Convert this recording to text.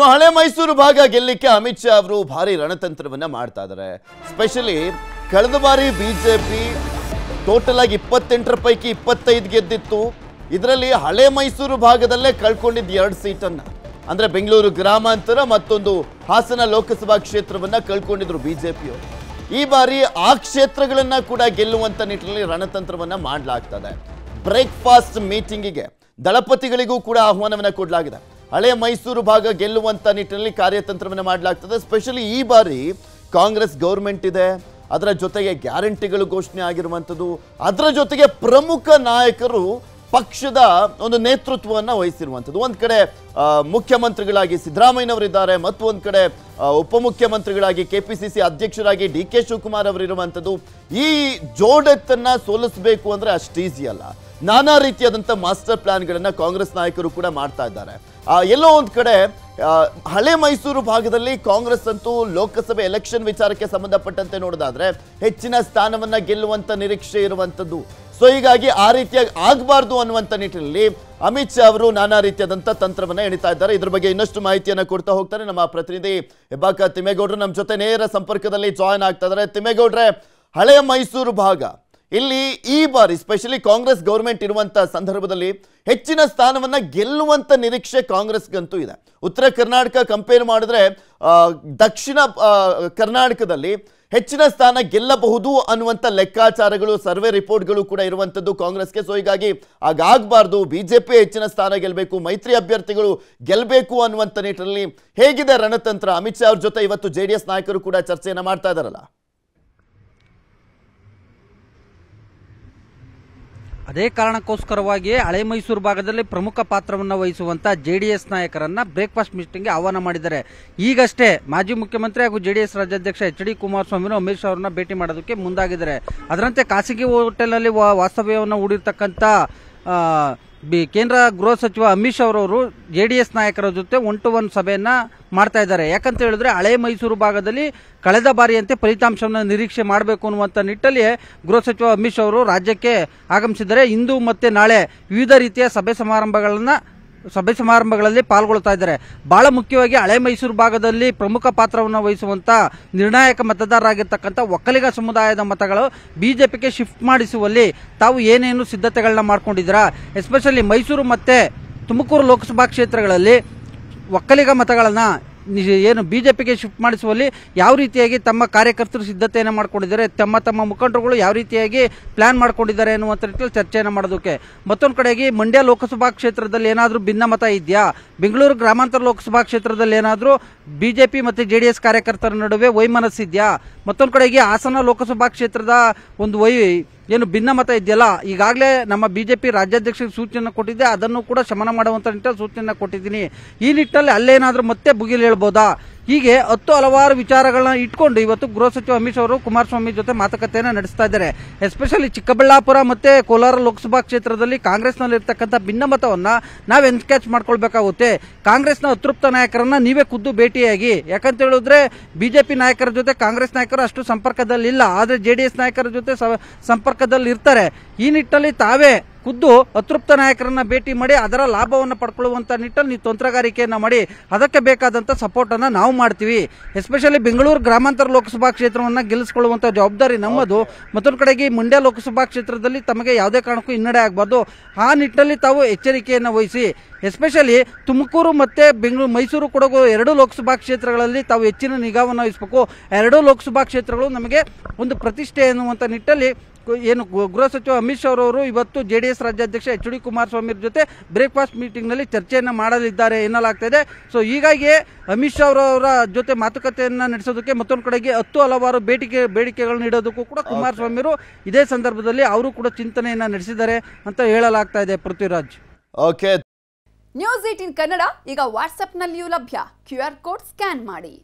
ಇನ್ನು ಹಳೆ ಮೈಸೂರು ಭಾಗ ಗೆಲ್ಲಿಕ್ಕೆ ಅಮಿತ್ ಶಾ ಅವರು ಭಾರಿ ರಣತಂತ್ರವನ್ನ ಮಾಡ್ತಾ ಇದಾರೆ. ಸ್ಪೆಷಲಿ ಕಳೆದ ಬಾರಿ ಬಿಜೆಪಿ ಟೋಟಲ್ ಆಗಿ ಇಪ್ಪತ್ತೆಂಟರ ಪೈಕಿ ಇಪ್ಪತ್ತೈದು ಗೆದ್ದಿತ್ತು. ಇದರಲ್ಲಿ ಹಳೆ ಮೈಸೂರು ಭಾಗದಲ್ಲೇ ಕಳ್ಕೊಂಡಿದ್ದ ಎರಡು ಸೀಟನ್ನ. ಅಂದ್ರೆ ಬೆಂಗಳೂರು ಗ್ರಾಮಾಂತರ ಮತ್ತೊಂದು ಹಾಸನ ಲೋಕಸಭಾ ಕ್ಷೇತ್ರವನ್ನ ಕಳ್ಕೊಂಡಿದ್ರು ಬಿಜೆಪಿಯವರು. ಈ ಬಾರಿ ಆ ಕ್ಷೇತ್ರಗಳನ್ನ ಕೂಡ ಗೆಲ್ಲುವಂತ ನಿಟ್ಟಿನಲ್ಲಿ ರಣತಂತ್ರವನ್ನ ಮಾಡಲಾಗ್ತದೆ ಬ್ರೇಕ್ಫಾಸ್ಟ್ ಮೀಟಿಂಗಿಗೆ ದಳಪತಿಗಳಿಗೂ ಕೂಡ ಆಹ್ವಾನವನ್ನ ಕೊಡಲಾಗಿದೆ. ಹಳೆ ಮೈಸೂರು ಭಾಗ ಗೆಲ್ಲುವಂತ ನಿಟ್ಟಿನಲ್ಲಿ ಕಾರ್ಯತಂತ್ರವನ್ನು ಮಾಡಲಾಗ್ತದೆ. ಸ್ಪೆಷಲಿ ಈ ಬಾರಿ ಕಾಂಗ್ರೆಸ್ ಗೌರ್ಮೆಂಟ್ ಇದೆ. ಅದರ ಜೊತೆಗೆ ಗ್ಯಾರಂಟಿಗಳು ಘೋಷಣೆ ಆಗಿರುವಂಥದ್ದು. ಅದರ ಜೊತೆಗೆ ಪ್ರಮುಖ ನಾಯಕರು ಪಕ್ಷದ ಒಂದು ನೇತೃತ್ವವನ್ನು ವಹಿಸಿರುವಂಥದ್ದು. ಒಂದು ಕಡೆ ಮುಖ್ಯಮಂತ್ರಿಗಳಾಗಿ ಸಿದ್ದರಾಮಯ್ಯನವರಿದ್ದಾರೆ. ಮತ್ತು ಒಂದು ಕಡೆ ಉಪಮುಖ್ಯಮಂತ್ರಿಗಳಾಗಿ ಕೆ ಪಿ ಸಿ ಸಿ ಅಧ್ಯಕ್ಷರಾಗಿ ಡಿ ಕೆ ಶಿವಕುಮಾರ್ ಅವರಿರುವಂಥದ್ದು. ಈ ಜೋಡತ್ತನ್ನು ಸೋಲಿಸಬೇಕು ಅಂದರೆ ಅಷ್ಟು ಈಸಿ ಅಲ್ಲ. ನಾನಾ ರೀತಿಯಾದಂಥ ಮಾಸ್ಟರ್ ಪ್ಲಾನ್ಗಳನ್ನ ಕಾಂಗ್ರೆಸ್ ನಾಯಕರು ಕೂಡ ಮಾಡ್ತಾ ಇದ್ದಾರೆ. ಎಲ್ಲೋ ಒಂದು ಕಡೆ ಹಳೆ ಮೈಸೂರು ಭಾಗದಲ್ಲಿ ಕಾಂಗ್ರೆಸ್ ಅಂತೂ ಲೋಕಸಭೆ ಎಲೆಕ್ಷನ್ ವಿಚಾರಕ್ಕೆ ಸಂಬಂಧಪಟ್ಟಂತೆ ನೋಡೋದಾದ್ರೆ ಹೆಚ್ಚಿನ ಸ್ಥಾನವನ್ನ ಗೆಲ್ಲುವಂತ ನಿರೀಕ್ಷೆ ಇರುವಂತದ್ದು ಸೊ ಹೀಗಾಗಿ ಆ ರೀತಿಯಾಗಿ ಆಗಬಾರ್ದು ಅನ್ನುವಂಥ ನಿಟ್ಟಿನಲ್ಲಿ ಅಮಿತ್ ಶಾ ಅವರು ನಾನಾ ರೀತಿಯಾದಂಥ ತಂತ್ರವನ್ನ ಎಣಿತಾ ಇದ್ದಾರೆ. ಇದ್ರ ಬಗ್ಗೆ ಇನ್ನಷ್ಟು ಮಾಹಿತಿಯನ್ನು ಕೊಡ್ತಾ ಹೋಗ್ತಾರೆ ನಮ್ಮ ಪ್ರತಿನಿಧಿ ಹೆಬ್ಬಾಕ ತಿಮ್ಮೇಗೌಡರು. ನಮ್ಮ ಜೊತೆ ನೇರ ಸಂಪರ್ಕದಲ್ಲಿ ಜಾಯ್ನ್ ಆಗ್ತಾ ಇದ್ದಾರೆ. ತಿಮ್ಮೇಗೌಡ್ರೆ, ಹಳೆಯ ಮೈಸೂರು ಭಾಗ ಇಲ್ಲಿ ಈ ಬಾರಿ ಸ್ಪೆಷಲಿ ಕಾಂಗ್ರೆಸ್ ಗೌರ್ಮೆಂಟ್ ಇರುವಂತ ಸಂದರ್ಭದಲ್ಲಿ ಹೆಚ್ಚಿನ ಸ್ಥಾನವನ್ನ ಗೆಲ್ಲುವಂತ ನಿರೀಕ್ಷೆ ಕಾಂಗ್ರೆಸ್ಗಂತೂ ಇದೆ. ಉತ್ತರ ಕರ್ನಾಟಕ ಕಂಪೇರ್ ಮಾಡಿದ್ರೆ ದಕ್ಷಿಣ ಕರ್ನಾಟಕದಲ್ಲಿ ಹೆಚ್ಚಿನ ಸ್ಥಾನ ಗೆಲ್ಲಬಹುದು ಅನ್ನುವಂಥ ಲೆಕ್ಕಾಚಾರಗಳು, ಸರ್ವೆ ರಿಪೋರ್ಟ್ಗಳು ಕೂಡ ಇರುವಂಥದ್ದು ಕಾಂಗ್ರೆಸ್ಗೆ. ಸೊ ಹೀಗಾಗಿ ಹಾಗಾಗಬಾರ್ದು ಪಿ ಹೆಚ್ಚಿನ ಸ್ಥಾನ ಗೆಲ್ಲಬೇಕು ಮೈತ್ರಿ ಅಭ್ಯರ್ಥಿಗಳು ಗೆಲ್ಲಬೇಕು ಅನ್ನುವಂಥ ನಿಟ್ಟಿನಲ್ಲಿ ಹೇಗಿದೆ ರಣತಂತ್ರ? ಅಮಿತ್ ಶಾ ಅವ್ರ ಜೊತೆ ಇವತ್ತು ಜೆ ನಾಯಕರು ಕೂಡ ಚರ್ಚೆಯನ್ನು ಮಾಡ್ತಾ ಇದ್ದಾರಲ್ಲ ಅದೇ ಕಾರಣಕ್ಕೋಸ್ಕರವಾಗಿ ಹಳೆ ಮೈಸೂರು ಭಾಗದಲ್ಲಿ ಪ್ರಮುಖ ಪಾತ್ರವನ್ನು ವಹಿಸುವಂತ ಜೆಡಿಎಸ್ ನಾಯಕರನ್ನ ಬ್ರೇಕ್ಫಾಸ್ಟ್ ಮೀಟಿಂಗ್ಗೆ ಆಹ್ವಾನ ಮಾಡಿದ್ದಾರೆ. ಈಗಷ್ಟೇ ಮಾಜಿ ಮುಖ್ಯಮಂತ್ರಿ ಹಾಗೂ ಜೆಡಿಎಸ್ ರಾಜ್ಯಾಧ್ಯಕ್ಷ ಎಚ್ ಡಿ ಕುಮಾರಸ್ವಾಮಿನೂ ಅಮಿತ್ ಶಾ ಅವರನ್ನ ಭೇಟಿ ಮಾಡೋದಕ್ಕೆ ಮುಂದಾಗಿದ್ದಾರೆ. ಅದರಂತೆ ಖಾಸಗಿ ಹೋಟೆಲ್ನಲ್ಲಿ ವಾಸ್ತವ್ಯವನ್ನು ಹೂಡಿರ್ತಕ್ಕಂಥ ಬಿ- ಕೇಂದ್ರ ಗೃಹ ಸಚಿವ ಅಮಿತ್ ಶಾ ಅವರವರು ಜೆಡಿಎಸ್ ನಾಯಕರ ಜೊತೆ ಒನ್ ಟು ಒನ್ ಸಭೆಯನ್ನ ಮಾಡ್ತಾ ಇದ್ದಾರೆ. ಯಾಕಂತ ಹೇಳಿದ್ರೆ ಹಳೆ ಮೈಸೂರು ಭಾಗದಲ್ಲಿ ಕಳೆದ ಬಾರಿಯಂತೆ ಫಲಿತಾಂಶವನ್ನು ನಿರೀಕ್ಷೆ ಮಾಡಬೇಕು ಅನ್ನುವಂಥ ನಿಟ್ಟಲ್ಲಿ ಗೃಹ ಸಚಿವ ಅಮಿತ್ ಶಾ ಅವರು ರಾಜ್ಯಕ್ಕೆ ಆಗಮಿಸಿದ್ದಾರೆ. ಇಂದು ಮತ್ತೆ ನಾಳೆ ವಿವಿಧ ರೀತಿಯ ಸಭೆ ಸಮಾರಂಭಗಳನ್ನ ಸಭೆ ಸಮಾರಂಭಗಳಲ್ಲಿ ಪಾಲ್ಗೊಳ್ತಾ ಇದ್ದಾರೆ. ಬಹಳ ಮುಖ್ಯವಾಗಿ ಹಳೆ ಮೈಸೂರು ಭಾಗದಲ್ಲಿ ಪ್ರಮುಖ ಪಾತ್ರವನ್ನು ವಹಿಸುವಂತ ನಿರ್ಣಾಯಕ ಮತದಾರರಾಗಿರ್ತಕ್ಕಂಥ ಒಕ್ಕಲಿಗ ಸಮುದಾಯದ ಮತಗಳು ಬಿಜೆಪಿಗೆ ಶಿಫ್ಟ್ ಮಾಡಿಸುವಲ್ಲಿ ತಾವು ಏನೇನು ಸಿದ್ಧತೆಗಳನ್ನ ಮಾಡ್ಕೊಂಡಿದ್ದೀರಾ? ಎಸ್ಪೆಷಲಿ ಮೈಸೂರು ಮತ್ತೆ ತುಮಕೂರು ಲೋಕಸಭಾ ಕ್ಷೇತ್ರಗಳಲ್ಲಿ ಒಕ್ಕಲಿಗ ಮತಗಳನ್ನ ಏನು ಪಿಗೆ ಶಿಫ್ಟ್ ಮಾಡಿಸುವಲ್ಲಿ ಯಾವ ರೀತಿಯಾಗಿ ತಮ್ಮ ಕಾರ್ಯಕರ್ತರು ಸಿದ್ಧತೆಯನ್ನು ಮಾಡಿಕೊಂಡಿದ್ದಾರೆ, ತಮ್ಮ ತಮ್ಮ ಮುಖಂಡರುಗಳು ಯಾವ ರೀತಿಯಾಗಿ ಪ್ಲಾನ್ ಮಾಡಿಕೊಂಡಿದ್ದಾರೆ ಅನ್ನುವಂಥ ರೀತಿಯಲ್ಲಿ ಚರ್ಚೆಯನ್ನು ಮಾಡೋದಕ್ಕೆ. ಮತ್ತೊಂದು ಕಡೆಗೆ ಮಂಡ್ಯ ಲೋಕಸಭಾ ಕ್ಷೇತ್ರದಲ್ಲಿ ಏನಾದರೂ ಭಿನ್ನಮತ ಇದೆಯಾ? ಬೆಂಗಳೂರು ಗ್ರಾಮಾಂತರ ಲೋಕಸಭಾ ಕ್ಷೇತ್ರದಲ್ಲಿ ಏನಾದರೂ ಬಿಜೆಪಿ ಮತ್ತು ಜೆ ಡಿ ಎಸ್ ಕಾರ್ಯಕರ್ತರ ನಡುವೆ ವೈಮನಸ್ಸಿದೆಯಾ? ಮತ್ತೊಂದು ಕಡೆಗೆ ಹಾಸನ ಲೋಕಸಭಾ ಕ್ಷೇತ್ರದ ಒಂದು ವೈ ಏನು ಭಿನ್ನಮತ ಇದೆಯಲ್ಲ, ಈಗಾಗಲೇ ನಮ್ಮ ಬಿಜೆಪಿ ರಾಜ್ಯಾಧ್ಯಕ್ಷರಿಗೆ ಸೂಚನೆ ಕೊಟ್ಟಿದ್ದೆ, ಅದನ್ನು ಕೂಡ ಶಮನ ಮಾಡುವಂತ ನಿಟ್ಟಲ್ಲಿ ಸೂಚನೆ ಕೊಟ್ಟಿದ್ದೀನಿ. ಈ ನಿಟ್ಟಲ್ಲಿ ಅಲ್ಲೇನಾದರೂ ಮತ್ತೆ ಬುಗಿಲು ಹೇಳ್ಬೋದಾ? ಹೀಗೆ ಹತ್ತು ಹಲವಾರು ವಿಚಾರಗಳನ್ನ ಇಟ್ಕೊಂಡು ಇವತ್ತು ಗೃಹ ಸಚಿವ ಅಮಿತ್ ಅವರು ಕುಮಾರಸ್ವಾಮಿ ಜೊತೆ ಮಾತುಕತೆಯನ್ನು ನಡೆಸ್ತಾ ಇದ್ದಾರೆ. ಎಸ್ಪೆಷಲಿ ಚಿಕ್ಕಬಳ್ಳಾಪುರ ಮತ್ತೆ ಕೋಲಾರ ಲೋಕಸಭಾ ಕ್ಷೇತ್ರದಲ್ಲಿ ಕಾಂಗ್ರೆಸ್ನಲ್ಲಿ ಇರ್ತಕ್ಕಂಥ ಭಿನ್ನಮತವನ್ನ ನಾವು ಎನ್ಕ್ಯಾಚ್ ಮಾಡ್ಕೊಳ್ಬೇಕಾಗುತ್ತೆ. ಕಾಂಗ್ರೆಸ್ನ ಅತೃಪ್ತ ನಾಯಕರನ್ನ ನೀವೇ ಖುದ್ದು ಭೇಟಿಯಾಗಿ. ಯಾಕಂತ ಹೇಳಿದ್ರೆ ಬಿಜೆಪಿ ನಾಯಕರ ಜೊತೆ ಕಾಂಗ್ರೆಸ್ ನಾಯಕರು ಅಷ್ಟು ಸಂಪರ್ಕದಲ್ಲಿ ಇಲ್ಲ ಆದ್ರೆ ಜೆಡಿಎಸ್ ನಾಯಕರ ಜೊತೆ ಸಂಪರ್ಕದಲ್ಲಿ ಇರ್ತಾರೆ ಈ ನಿಟ್ಟಲ್ಲಿ ತಾವೇ ಖುದ್ದು ಅತೃಪ್ತ ನಾಯಕರನ್ನ ಭೇಟಿ ಮಾಡಿ ಅದರ ಲಾಭವನ್ನು ಪಡ್ಕೊಳ್ಳುವಂತ ನಿಟ್ಟಲ್ಲಿ ನೀವು ತಂತ್ರಗಾರಿಕೆಯನ್ನ ಮಾಡಿ ಅದಕ್ಕೆ ಬೇಕಾದಂತ ಸಪೋರ್ಟ್ ಅನ್ನ ನಾವು ಮಾಡ್ತೀವಿ. ಎಸ್ಪೆಷಲಿ ಬೆಂಗಳೂರು ಗ್ರಾಮಾಂತರ ಲೋಕಸಭಾ ಕ್ಷೇತ್ರವನ್ನ ಗೆಲ್ಲಿಸಿಕೊಳ್ಳುವಂತ ಜವಾಬ್ದಾರಿ ನಮ್ಮದು. ಮತ್ತೊಂದು ಕಡೆಗೆ ಮಂಡ್ಯ ಲೋಕಸಭಾ ಕ್ಷೇತ್ರದಲ್ಲಿ ತಮಗೆ ಯಾವುದೇ ಕಾರಣಕ್ಕೂ ಹಿನ್ನಡೆ ಆಗಬಾರ್ದು. ಆ ನಿಟ್ಟಲ್ಲಿ ತಾವು ಎಚ್ಚರಿಕೆಯನ್ನು ವಹಿಸಿ ಎಸ್ಪೆಷಲಿ ತುಮಕೂರು ಮತ್ತೆ ಬೆಂಗಳೂರು ಮೈಸೂರು ಕೊಡಗು ಎರಡು ಲೋಕಸಭಾ ಕ್ಷೇತ್ರಗಳಲ್ಲಿ ತಾವು ಹೆಚ್ಚಿನ ನಿಗಾವನ್ನು ವಹಿಸಬೇಕು. ಎರಡೂ ಲೋಕಸಭಾ ಕ್ಷೇತ್ರಗಳು ನಮಗೆ ಒಂದು ಪ್ರತಿಷ್ಠೆ ಎನ್ನುವಂಥ ನಿಟ್ಟಲ್ಲಿ ಏನು ಗೃಹ ಸಚಿವ ಅಮಿತ್ ಶಾ ಅವರವರು ಇವತ್ತು ಜೆ ಡಿ ಎಸ್ ರಾಜ್ಯಾಧ್ಯಕ್ಷ ಎಚ್ ಡಿ ಕುಮಾರಸ್ವಾಮಿ ಅವ್ರ ಜೊತೆ ಬ್ರೇಕ್ಫಾಸ್ಟ್ ಮೀಟಿಂಗ್ನಲ್ಲಿ ಚರ್ಚೆಯನ್ನ ಮಾಡಲಿದ್ದಾರೆ ಎನ್ನಲಾಗ್ತದೆ ಸೊ ಹೀಗಾಗಿ ಅಮಿತ್ ಶಾ ಅವರವರ ಜೊತೆ ಮಾತುಕತೆಯನ್ನ ನಡೆಸೋದಕ್ಕೆ ಮತ್ತೊಂದು ಕಡೆಗೆ ಹತ್ತು ಹಲವಾರು ಬೇಡಿಕೆ ಬೇಡಿಕೆಗಳನ್ನು ಇಡೋದಕ್ಕೂ ಕೂಡ ಕುಮಾರಸ್ವಾಮಿ ಅವರು ಇದೇ ಸಂದರ್ಭದಲ್ಲಿ ಅವರು ಕೂಡ ಚಿಂತನೆಯನ್ನ ನಡೆಸಿದ್ದಾರೆ ಅಂತ ಹೇಳಲಾಗ್ತಾ ಇದೆ Prithviraj. Okay news eighteen Kannada ಈಗ ವಾಟ್ಸ್ಆಪ್ನಲ್ಲಿಯೂ ಲಭ್ಯ. ಕ್ಯೂ ಆರ್ ಕೋಡ್ ಸ್ಕ್ಯಾನ್ ಮಾಡಿ.